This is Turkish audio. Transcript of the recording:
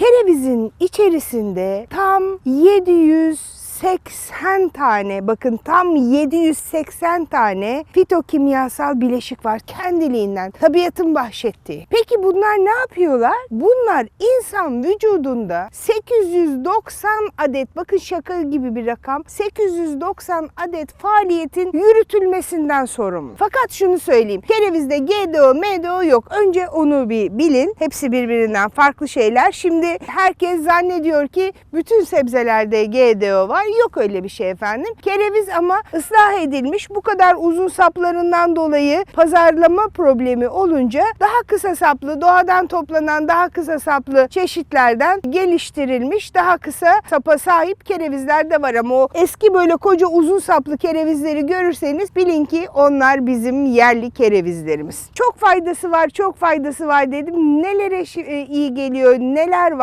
Kerevizin içerisinde tam 780 tane bakın tam 780 tane fitokimyasal bileşik var kendiliğinden tabiatın bahşettiği. Peki bunlar ne yapıyorlar? Bunlar insan vücudunda 890 adet bakın şaka gibi bir rakam 890 adet faaliyetin yürütülmesinden sorumlu. Fakat şunu söyleyeyim. Kerevizde GDO, MDO yok. Önce onu bir bilin. Hepsi birbirinden farklı şeyler. Şimdi herkes zannediyor ki bütün sebzelerde GDO var. Yok öyle bir şey efendim. Kereviz ama ıslah edilmiş. Bu kadar uzun saplarından dolayı pazarlama problemi olunca daha kısa saplı, doğadan toplanan daha kısa saplı çeşitlerden geliştirilmiş, daha kısa sapa sahip kerevizler de var ama o eski böyle koca uzun saplı kerevizleri görürseniz bilin ki onlar bizim yerli kerevizlerimiz. Çok faydası var, çok faydası var dedim. Nelere e, iyi geliyor, neler var?